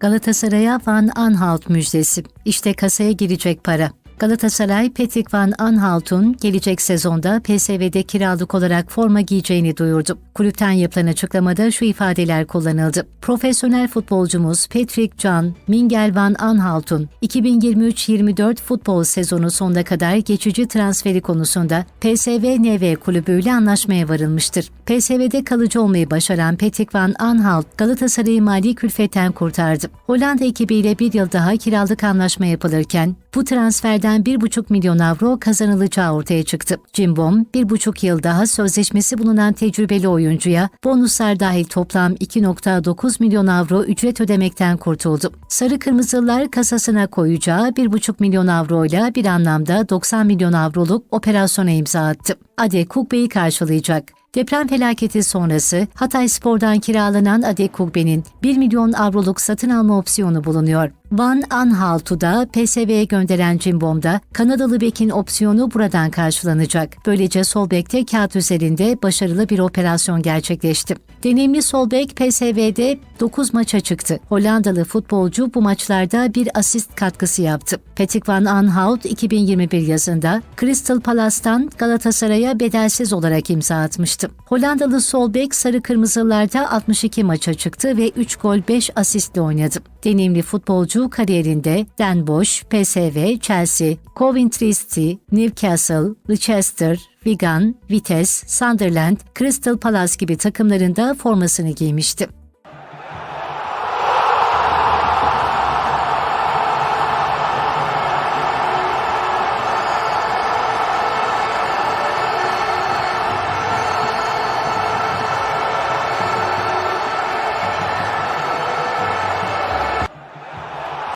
Galatasaray'a Van Aanholt müjdesi. İşte kasaya girecek para. Galatasaray, Patrick Van Aanholt'un gelecek sezonda PSV'de kiralık olarak forma giyeceğini duyurdu. Kulüpten yapılan açıklamada şu ifadeler kullanıldı. Profesyonel futbolcumuz Patrick Can Mingel Van Aanholt'un 2023-24 futbol sezonu sonuna kadar geçici transferi konusunda PSV NV kulübüyle anlaşmaya varılmıştır. PSV'de kalıcı olmayı başaran Patrick Van Aanholt, Galatasaray'ı mali külfetten kurtardı. Hollanda ekibiyle bir yıl daha kiralık anlaşma yapılırken, bu transferden 1,5 milyon avro kazanılacağı ortaya çıktı. Cimbom, 1,5 yıl daha sözleşmesi bulunan tecrübeli oyuncuya bonuslar dahil toplam 2,9 milyon avro ücret ödemekten kurtuldu. Sarı Kırmızılar kasasına koyacağı 1,5 milyon avroyla bir anlamda 90 milyon avroluk operasyona imza attı. Ade Kukbe'yi karşılayacak. Deprem felaketi sonrası Hatay Spor'dan kiralanan Ade Kugbe'nin 1 milyon avroluk satın alma opsiyonu bulunuyor. Van Aanholt'u da PSV'ye gönderen Cimbom'da Kanadalı bekin opsiyonu buradan karşılanacak. Böylece sol bekte kağıt üzerinde başarılı bir operasyon gerçekleşti. Deneyimli sol bek PSV'de 9 maça çıktı. Hollandalı futbolcu bu maçlarda bir asist katkısı yaptı. Patrick Van Aanholt 2021 yazında Crystal Palace'tan Galatasaray'a bedelsiz olarak imza atmıştı. Hollandalı sol bek Sarı Kırmızılarda 62 maça çıktı ve 3 gol 5 asistle oynadı. Deneyimli futbolcu kariyerinde Den Bosch, PSV, Chelsea, Coventry City, Newcastle, Leicester, Wigan, Vitesse, Sunderland, Crystal Palace gibi takımlarında formasını giymişti.